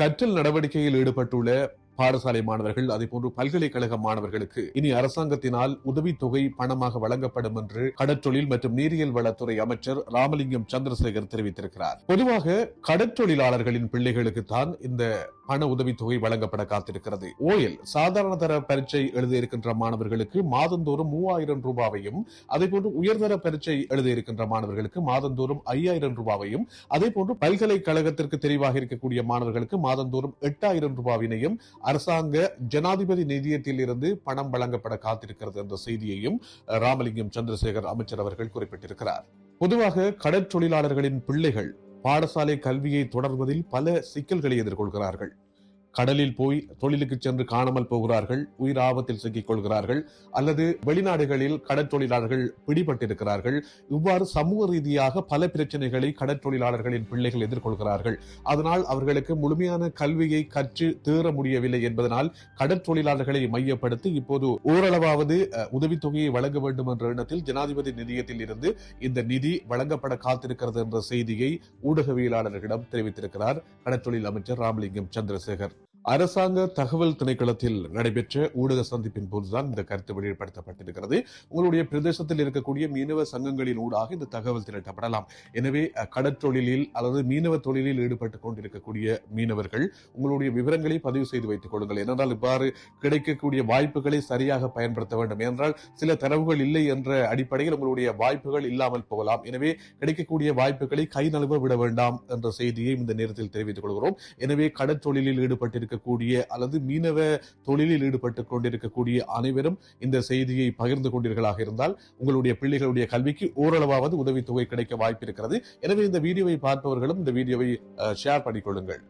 கற்றல் நடவடிக்கையில் ஈடுபட்டுள்ள பாடசாலை மாணவர்கள் அதேபோன்று பல்கலைக்கழக மாணவர்களுக்கு இனி அரசாங்கத்தினால் உதவித்தொகை பணமாக வழங்கப்படும் என்று கடற்றொழில் மற்றும் நீரியல் வளத்துறை அமைச்சர் ராமலிங்கம் சந்திரசேகர் தெரிவித்திருக்கிறார். பொதுவாக கடற்றொழிலாளர்களின் பிள்ளைகளுக்கு தான் இந்த பண உதவித்தொகை வழங்கப்பட காத்திருக்கிறது. ஓயில் சாதாரண தர பரீட்சை எழுதியிருக்கின்ற மாணவர்களுக்கு மாதந்தோறும் மூவாயிரம் ரூபாவையும் அதே போன்று உயர்தர பரீட்சை எழுதியிருக்கின்ற மாணவர்களுக்கு மாதந்தோறும் ஐயாயிரம் ரூபாவையும் அதே போன்று பல்கலைக்கழகத்திற்கு தெரிவாக இருக்கக்கூடிய மாணவர்களுக்கு மாதந்தோறும் எட்டாயிரம் ரூபாவினையும் அரசாங்க ஜனாதிபதி நிதியத்தில் இருந்து பணம் வழங்கப்பட காத்திருக்கிறது என்ற செய்தியையும் ராமலிங்கம் சந்திரசேகர் அமைச்சர் அவர்கள் குறிப்பிட்டிருக்கிறார். பொதுவாக கடற்தொழிலாளர்களின் பிள்ளைகள் பாடசாலை கல்வியை தொடர்வதில் பல சிக்கல்களை எதிர்கொள்கிறார்கள். கடலில் போய் தொழிலுக்கு சென்று காணாமல் போகிறார்கள் உயிர் ஆபத்தில் சிக்கிக் கொள்கிறார்கள் அல்லது வெளிநாடுகளில் கடற்தொழிலாளர்கள் பிடிபட்டிருக்கிறார்கள். இவ்வாறு சமூக ரீதியாக பல பிரச்சனைகளை கடற்தொழிலாளர்களின் பிள்ளைகள் எதிர்கொள்கிறார்கள். அதனால் அவர்களுக்கு முழுமையான கல்வியை கற்று தேற முடியவில்லை என்பதனால் கடற்தொழிலாளர்களை மையப்படுத்தி இப்போது ஓரளவாவது அஹ், உதவித்தொகையை வழங்க வேண்டும் என்ற எண்ணத்தில் ஜனாதிபதி நிதியத்தில் இருந்து இந்த நிதி வழங்கப்பட காத்திருக்கிறது என்ற செய்தியை ஊடகவியலாளர்களிடம் தெரிவித்திருக்கிறார் கடற்தொழில் அமைச்சர் ராமலிங்கம் சந்திரசேகர். அரசாங்க தகவல் திணைக்களத்தில் நடைபெற்ற ஊடக சந்திப்பின் போதுதான் இந்த கருத்து வெளிப்படுத்தப்பட்டிருக்கிறது. உங்களுடைய பிரதேசத்தில் இருக்கக்கூடிய மீனவ சங்கங்களின் ஊடாக இந்த தகவல் திரட்டப்படலாம். எனவே அஹ், கடற்றொழிலில் அல்லது மீனவ தொழிலில் ஈடுபட்டுக் கொண்டிருக்கக்கூடிய மீனவர்கள் உங்களுடைய விவரங்களை பதிவு செய்து வைத்துக் கொள்ளுங்கள். ஏனென்றால் இவ்வாறு கிடைக்கக்கூடிய வாய்ப்புகளை சரியாக பயன்படுத்த வேண்டும். ஏனென்றால் சில தரவுகள் இல்லை என்ற அடிப்படையில் உங்களுடைய வாய்ப்புகள் இல்லாமல் போகலாம். எனவே கிடைக்கக்கூடிய வாய்ப்புகளை கை நழுவ விட வேண்டாம் என்ற செய்தியை இந்த நேரத்தில் தெரிவித்துக் கொள்கிறோம். எனவே கடற்தொழிலில் கொண்டிருக்கக்கூடிய அல்லது மீனவ தொழிலில் ஈடுபட்டு கொண்டிருக்கக்கூடிய அனைவரும் இந்த செய்தியை பகிர்ந்து கொண்டீர்களாக இருந்தால் உங்களுடைய பிள்ளைகளுடைய கல்விக்கு ஓரளவாவது உதவித்தொகை கிடைக்க வாய்ப்பிருக்கிறது. எனவே இந்த வீடியோவை பார்ப்பவர்களும் இந்த வீடியோவை ஷேர் பண்ணிக்கொள்ளுங்கள்.